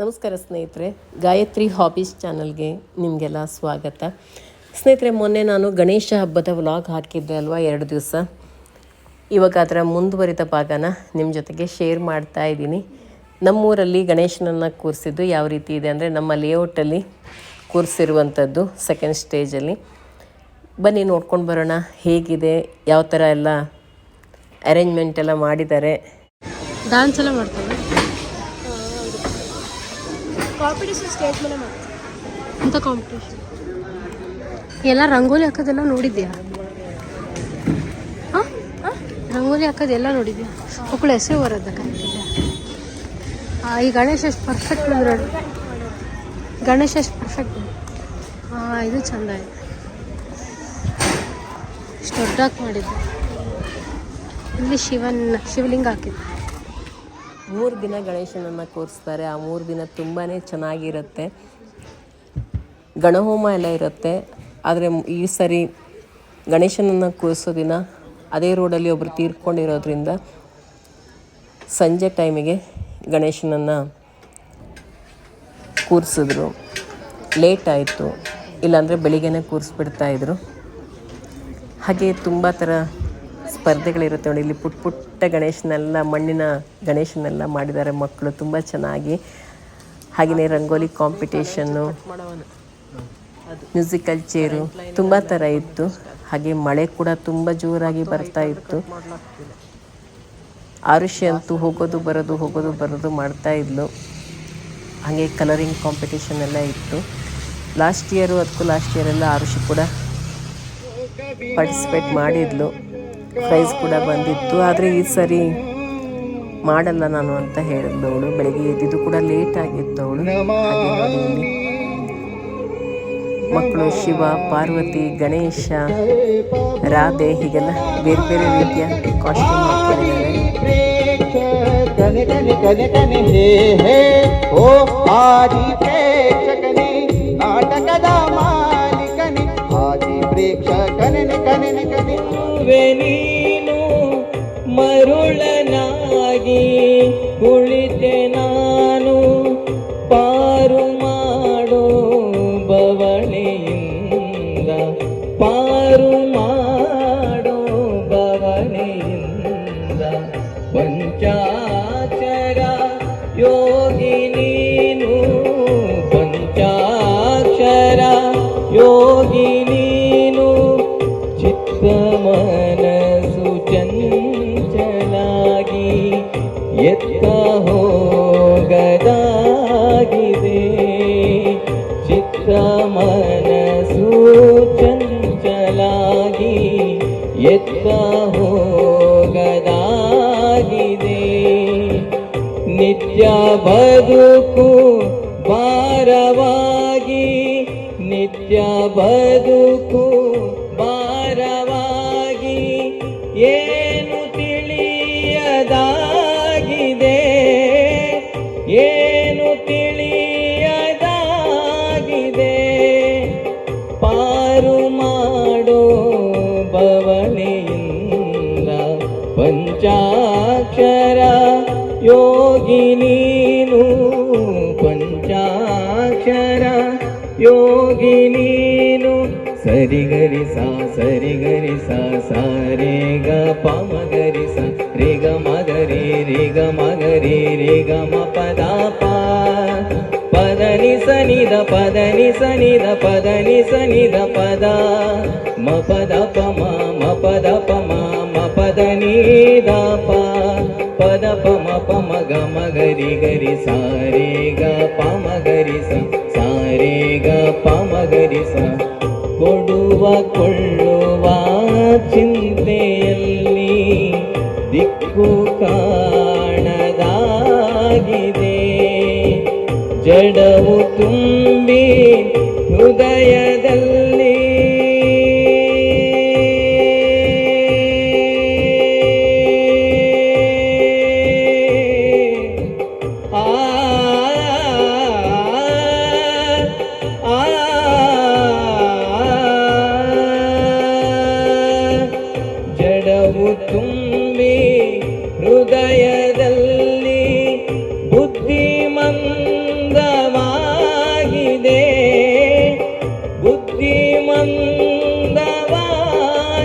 ನಮಸ್ಕಾರ ಸ್ನೇಹಿತರೆ, ಗಾಯತ್ರಿ ಹಾಬೀಸ್ ಚಾನಲ್ಗೆ ನಿಮಗೆಲ್ಲ ಸ್ವಾಗತ. ಸ್ನೇಹಿತರೆ, ಮೊನ್ನೆ ನಾನು ಗಣೇಶ ಹಬ್ಬದ ವ್ಲಾಗ್ ಹಾಕಿದ್ದೆ ಅಲ್ವಾ, ಎರಡು ದಿವಸ? ಇವಾಗ ಅದರ ಮುಂದುವರಿದ ಭಾಗನ ನಿಮ್ಮ ಜೊತೆಗೆ ಶೇರ್ ಮಾಡ್ತಾ ಇದ್ದೀನಿ. ನಮ್ಮೂರಲ್ಲಿ ಗಣೇಶನನ್ನು ಕೂರಿಸಿದ್ದು ಯಾವ ರೀತಿ ಇದೆ ಅಂದರೆ, ನಮ್ಮ ಲೇಔಟಲ್ಲಿ ಕೂರಿಸಿರುವಂಥದ್ದು ಸೆಕೆಂಡ್ ಸ್ಟೇಜಲ್ಲಿ ಬನ್ನಿ, ನೋಡ್ಕೊಂಡು ಬರೋಣ ಹೇಗಿದೆ, ಯಾವ ಥರ ಎಲ್ಲ ಅರೇಂಜ್ಮೆಂಟ್ ಎಲ್ಲ ಮಾಡಿದ್ದಾರೆ. ಡಾನ್ಸ್ ಎಲ್ಲ ಮಾಡ್ತಾರೆ? ಕಾಂಪಿಟೇಷನ್ ಸ್ಟೇಜ್ ಮೇಲೆ ಅಂತ ಕಾಂಪಿಟೇಷನ್ ಎಲ್ಲ ರಂಗೋಲಿ ಹಾಕೋದೆಲ್ಲ ನೋಡಿದ್ಯಾ? ಆ? ರಂಗೋಲಿ ಹಾಕೋದೆಲ್ಲ ನೋಡಿದ್ಯಾ ಮಕ್ಕಳು ಹೆಸರು ಬರೋದ ಈ ಗಣೇಶ ಎಷ್ಟು ಪರ್ಫೆಕ್ಟ್ ಬಂದ್ರೆ ಗಣೇಶ ಎಷ್ಟು ಪರ್ಫೆಕ್ಟ್ ಹಾಂ ಇದು ಚಂದ ಇದೆ. ಇಷ್ಟು ದೊಡ್ಡಾಗಿ ಮಾಡಿದ್ದೆ. ಇಲ್ಲಿ ಶಿವನ್, ಶಿವಲಿಂಗ ಹಾಕಿದ್ದೆ ಮೂರು ದಿನ ಗಣೇಶನನ್ನು ಕೂರಿಸ್ತಾರೆ. ಆ ಮೂರು ದಿನ ತುಂಬಾ ಚೆನ್ನಾಗಿರುತ್ತೆ. ಗಣಹೋಮ ಎಲ್ಲ ಇರುತ್ತೆ. ಆದರೆ ಈ ಸರಿ ಗಣೇಶನನ್ನು ಕೂರಿಸೋ ದಿನ ಅದೇ ರೋಡಲ್ಲಿ ಒಬ್ಬರು ತೀರ್ಕೊಂಡಿರೋದ್ರಿಂದ ಸಂಜೆ ಟೈಮಿಗೆ ಗಣೇಶನನ್ನು ಕೂರಿಸಿದ್ರು. ಲೇಟ್ ಆಯಿತು. ಇಲ್ಲಾಂದರೆ ಬೆಳಿಗ್ಗೆನೇ ಕೂರಿಸ್ಬಿಡ್ತಾಯಿದ್ರು ಹಾಗೆ ತುಂಬ ಥರ ಸ್ಪರ್ಧೆಗಳಿರುತ್ತೆ ನೋಡಿ, ಇಲ್ಲಿ ಪುಟ್ ಪುಟ್ಟ ಗಣೇಶನೆಲ್ಲ, ಮಣ್ಣಿನ ಗಣೇಶನೆಲ್ಲ ಮಾಡಿದ್ದಾರೆ ಮಕ್ಕಳು, ತುಂಬ ಚೆನ್ನಾಗಿ. ಹಾಗೆಯೇ ರಂಗೋಲಿ ಕಾಂಪಿಟೇಷನ್ನು ಮ್ಯೂಸಿಕಲ್ ಚೇರು ತುಂಬ ಥರ ಇತ್ತು. ಹಾಗೆ ಮಳೆ ಕೂಡ ತುಂಬ ಜೋರಾಗಿ ಬರ್ತಾ ಇತ್ತು. ಆರುಷಿ ಅಂತೂ ಹೋಗೋದು ಬರೋದು ಹೋಗೋದು ಬರೋದು ಮಾಡ್ತಾ ಇದ್ಲು. ಹಾಗೆ ಕಲರಿಂಗ್ ಕಾಂಪಿಟೇಷನ್ ಎಲ್ಲ ಇತ್ತು. ಲಾಸ್ಟ್ ಇಯರು ಅದಕ್ಕೂ ಲಾಸ್ಟ್ ಇಯರೆಲ್ಲ ಆರುಷಿ ಕೂಡ ಪಾರ್ಟಿಸಿಪೇಟ್ ಮಾಡಿದ್ಲು. ಪ್ರೈಸ್ ಕೂಡ ಬಂದಿತ್ತು ಆದರೆ ಈ ಸರಿ ಮಾಡಲ್ಲ ನಾನು ಅಂತ ಹೇಳಿದ್ದವಳು ಬೆಳಿಗ್ಗೆ ಎದ್ದಿದ್ದು ಕೂಡ ಲೇಟ್ ಆಗಿದ್ದವಳು ಮಕ್ಕಳು ಶಿವ ಪಾರ್ವತಿ ಗಣೇಶ ರಾಧೆ ಹೀಗೆಲ್ಲ ಬೇರೆ ಬೇರೆ ರೀತಿಯ ಕಾಸ್ಟ್ಯೂಮ್ ಹಾಕೊಂಡಿದ್ದಾರೆ ನೀನು ಮರುಳನಾಗಿ ಕುಳಿತೆ ನಾನು ಪಾರು ಮಾಡೋ ಬವಣೆಯಿಂದ, ಪಾರು ಮಾಡೋ ಬವಣೆಯಿಂದ. ಪಂಚಾಕ್ಷರ ಯೋಗಿ ನೀನು, ಪಂಚಾಕ್ಷರ ಯೋಗಿ ಭಾರವಾಗಿ ನಿತ್ಯ ಬದುಕು ಭಾರವಾಗಿ ಏನು ತಿಳಿಯದಾಗಿದೆ? ಏನು ತಿಳಿಯದಾಗಿದೆ? ಪಾರು ಮಾಡೋ ಬವಣೆಯಿಂದ ಪಂಚಾಕ್ಷರ ಯೋಗಿ పంచాక్షర యోగిని సరి గరి సా సరి గరి సా సా గ పమ గరి సా రే గ మ గరి రే గ మ గరి రే గ మ పద పదని పద ని సని ద పద సని ద పద సని ద పద మ పద ప మ పద ప మ పదని ద పద ప మ గ మ గరి గరి సా గ ಗರಿ ಸ ಸಾರೆ ಗ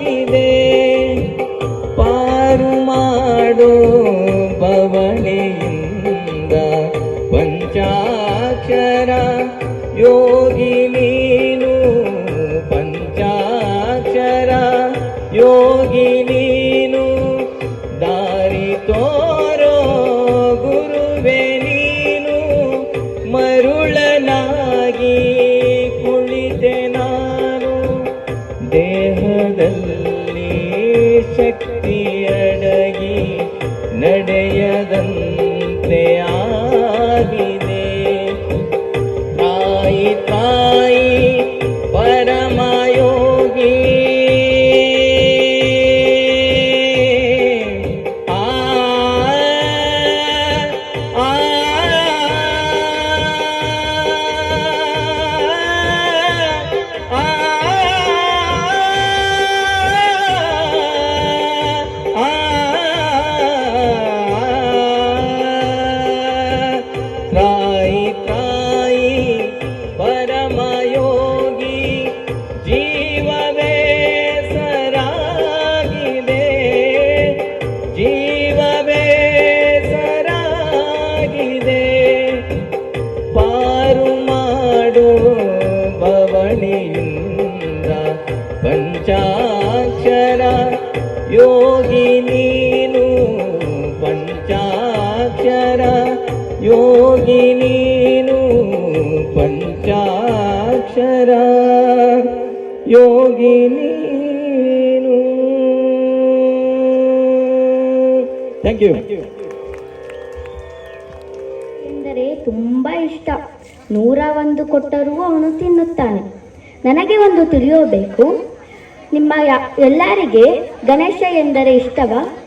থাকিবে ನಡೆ ಬವಣಿಯಿಂದ ಪಂಚಾಕ್ಷರ ಯೋಗಿ ನೀನು. ಪಂಚಾಕ್ಷರ ಯೋಗಿ ನೀನು. ಪಂಚಾಕ್ಷರ ಯೋಗಿ ನೀನು. ಥ್ಯಾಂಕ್ ಯು ಎಂದರೆ ತುಂಬ ಇಷ್ಟ. ನೂರ ಒಂದು ಕೊಟ್ಟರೂ ಅವನು ತಿನ್ನುತ್ತಾನೆ. ನನಗೆ ಒಂದು ತಿಳಿಯಬೇಕು. ನಿಮ್ಮ ಯ- ಎಲ್ಲರಿಗೆ ಗಣೇಶ ಎಂದರೆ ಇಷ್ಟವಾ?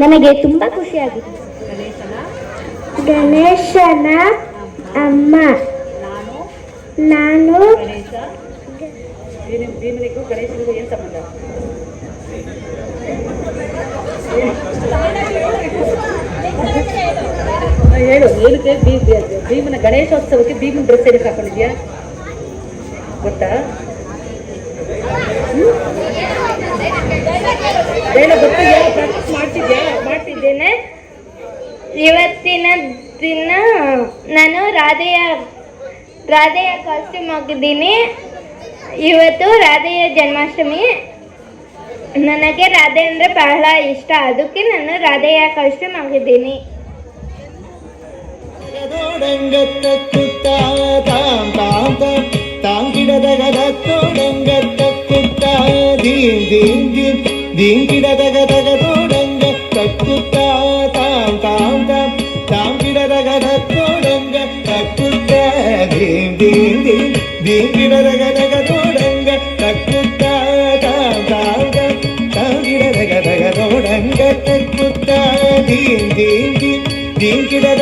ನನಗೆ ತುಂಬ ಖುಷಿಯಾಗಿದೆ. ಗಣೇಶನ ಅಮ್ಮ. ನಾನು ಹೇಳು ಏನಕ್ಕೆ ಭೀಮನ ಗಣೇಶೋತ್ಸವಕ್ಕೆ ಭೀಮನ ಡ್ರೆಸ್ ಏನಕ್ಕೆ ಹಾಕೊಂಡಿದ್ಯಾ ಗೊತ್ತಾ? ಮಾಡ್ತಿದ್ದೇನೆ. ಇವತ್ತಿನ ದಿನ ನಾನು ರಾಧೆಯ ರಾಧೆಯ ಕಾಸ್ಟ್ಯೂಮ್ ಹಾಕಿದ್ದೀನಿ. ಇವತ್ತು ರಾಧೆಯ ಜನ್ಮಾಷ್ಟಮಿ. ನನಗೆ ರಾಧೆ ಅಂದರೆ ಬಹಳ ಇಷ್ಟ. ಅದಕ್ಕೆ ನಾನು ರಾಧೆಯ ಕಾಸ್ಟ್ಯೂಮ್ ತೋಡಂಗತ್ತ தாங்கிடதகதோடங்க தக்குத்தாய தீந்தீங்கு தீங்கிடதகதகதோடங்க தக்குத்தா தாம் தாம் தாம் தாங்கிடதகதோடங்க தக்குத்த தீம் தீம் தீம் தீங்கிடதகதகதோடங்க தக்குத்தா தாம் தாம் தாம் தாங்கிடதகதகதோடங்க தக்குத்தா தீம் தீம் தீம் தீங்கிடத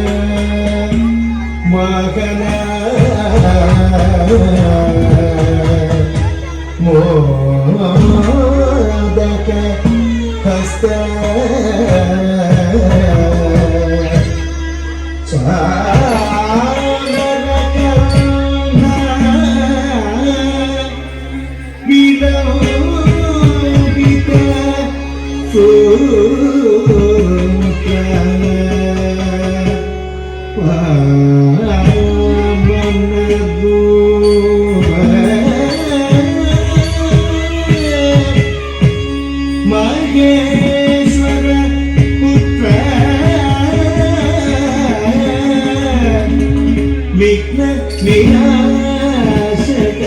വിഘ്ന വിനാശക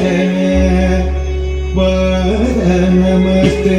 നമസ്തേ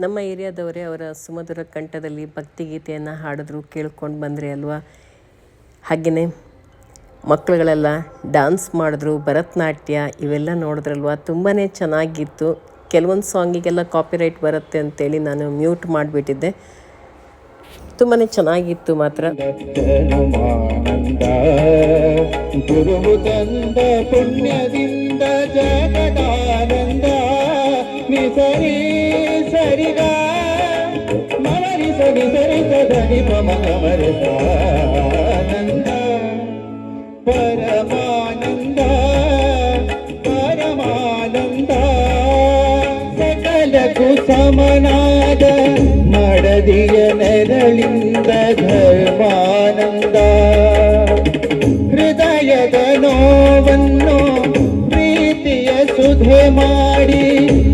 ನಮ್ಮ ಏರಿಯಾದವರೇ ಅವರ ಸುಮಧುರ ಕಂಠದಲ್ಲಿ ಭಕ್ತಿಗೀತೆಯನ್ನು ಹಾಡಿದ್ರು, ಕೇಳ್ಕೊಂಡು ಬಂದರೆ ಅಲ್ವಾ? ಹಾಗೆಯೇ ಮಕ್ಕಳುಗಳೆಲ್ಲ ಡ್ಯಾನ್ಸ್ ಮಾಡಿದ್ರು, ಭರತನಾಟ್ಯ ಇವೆಲ್ಲ ನೋಡಿದ್ರಲ್ವ? ತುಂಬಾ ಚೆನ್ನಾಗಿತ್ತು. ಕೆಲವೊಂದು ಸಾಂಗಿಗೆಲ್ಲ ಕಾಪಿರೈಟ್ ಬರುತ್ತೆ ಅಂತೇಳಿ ನಾನು ಮ್ಯೂಟ್ ಮಾಡಿಬಿಟ್ಟಿದ್ದೆ. ತುಂಬಾ ಚೆನ್ನಾಗಿತ್ತು ಮಾತ್ರ ಹನುಮಾನಂದ ಗುರುವು ತಂದ ಪುಣ್ಯದಿಂದ ಜಗದಾನಂದ ನಿಸರಿ ಸರಿಗ ಮಮರಿ ಸರಿ ಸರಿ ಸರಿ ಮಮ ಆನಂದ ಪರಮಾನಂದ ಪರಮಾನಂದ ಸಕಲಕ್ಕೂ ಸಮನಾದ ಮಡದಿಯ ನೆರಳಿಂದ ಧರ್ಮಾನಂದ. ಹೃದಯದ ನೋವನ್ನು ಪ್ರೀತಿಯ ಸುಧೆ ಮಾಡಿ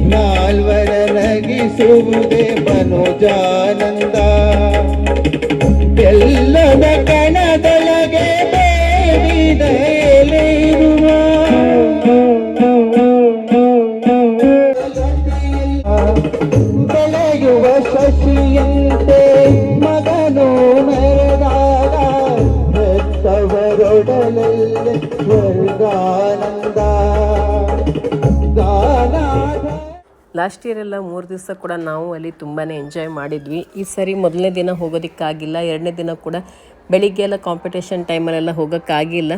ನಾಲ್ವರ ನಗಿಸುವುದೇ ಮನೋಜಾನಂದ. ಎಲ್ಲದ ಲಾಸ್ಟ್ ಎಲ್ಲ ಮೂರು ದಿವಸ ಕೂಡ ನಾವು ಅಲ್ಲಿ ತುಂಬಾ ಎಂಜಾಯ್ ಮಾಡಿದ್ವಿ. ಈ ಸರಿ ಮೊದಲನೇ ದಿನ ಹೋಗೋದಕ್ಕಾಗಿಲ್ಲ, ಎರಡನೇ ದಿನ ಕೂಡ ಬೆಳಿಗ್ಗೆ ಎಲ್ಲ ಕಾಂಪಿಟೇಷನ್ ಟೈಮಲ್ಲೆಲ್ಲ ಹೋಗೋಕ್ಕಾಗಿಲ್ಲ.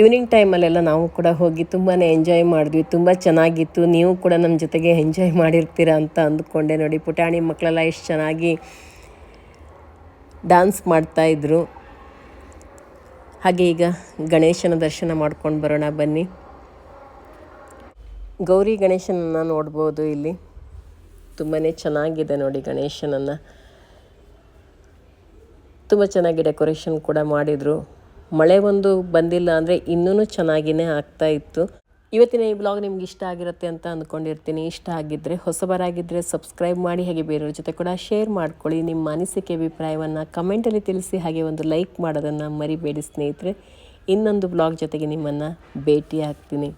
ಈವ್ನಿಂಗ್ ಟೈಮಲ್ಲೆಲ್ಲ ನಾವು ಕೂಡ ಹೋಗಿ ತುಂಬಾ ಎಂಜಾಯ್ ಮಾಡಿದ್ವಿ, ತುಂಬ ಚೆನ್ನಾಗಿತ್ತು. ನೀವು ಕೂಡ ನಮ್ಮ ಜೊತೆಗೆ ಎಂಜಾಯ್ ಮಾಡಿರ್ತೀರ ಅಂತ ಅಂದ್ಕೊಂಡೆ ನೋಡಿ. ಪುಟಾಣಿ ಮಕ್ಕಳೆಲ್ಲ ಎಷ್ಟು ಚೆನ್ನಾಗಿ ಡ್ಯಾನ್ಸ್ ಮಾಡ್ತಾಯಿದ್ರು ಹಾಗೆ ಈಗ ಗಣೇಶನ ದರ್ಶನ ಮಾಡ್ಕೊಂಡು ಬರೋಣ ಬನ್ನಿ. ಗೌರಿ ಗಣೇಶನನ್ನು ನೋಡ್ಬೋದು ಇಲ್ಲಿ. ತುಂಬಾ ಚೆನ್ನಾಗಿದೆ ನೋಡಿ ಗಣೇಶನನ್ನು. ತುಂಬ ಚೆನ್ನಾಗಿ ಡೆಕೋರೇಷನ್ ಕೂಡ ಮಾಡಿದರು. ಮಳೆ ಒಂದು ಬಂದಿಲ್ಲ ಅಂದರೆ ಇನ್ನೂ ಚೆನ್ನಾಗಿಯೇ ಆಗ್ತಾ ಇತ್ತು. ಇವತ್ತಿನ ಈ ಬ್ಲಾಗ್ ನಿಮ್ಗೆ ಇಷ್ಟ ಆಗಿರುತ್ತೆ ಅಂತ ಅಂದ್ಕೊಂಡಿರ್ತೀನಿ ಇಷ್ಟ ಆಗಿದ್ದರೆ ಹೊಸಬರಾಗಿದ್ದರೆ ಸಬ್ಸ್ಕ್ರೈಬ್ ಮಾಡಿ, ಹಾಗೆ ಬೇರೆಯವ್ರ ಜೊತೆ ಕೂಡ ಶೇರ್ ಮಾಡ್ಕೊಳ್ಳಿ. ನಿಮ್ಮ ಅನಿಸಿಕೆ, ಅಭಿಪ್ರಾಯವನ್ನು ಕಮೆಂಟಲ್ಲಿ ತಿಳಿಸಿ, ಹಾಗೆ ಒಂದು ಲೈಕ್ ಮಾಡೋದನ್ನು ಮರಿಬೇಡಿ ಸ್ನೇಹಿತರೆ. ಇನ್ನೊಂದು ಬ್ಲಾಗ್ ಜೊತೆಗೆ ನಿಮ್ಮನ್ನು ಭೇಟಿ ಆಗ್ತೀನಿ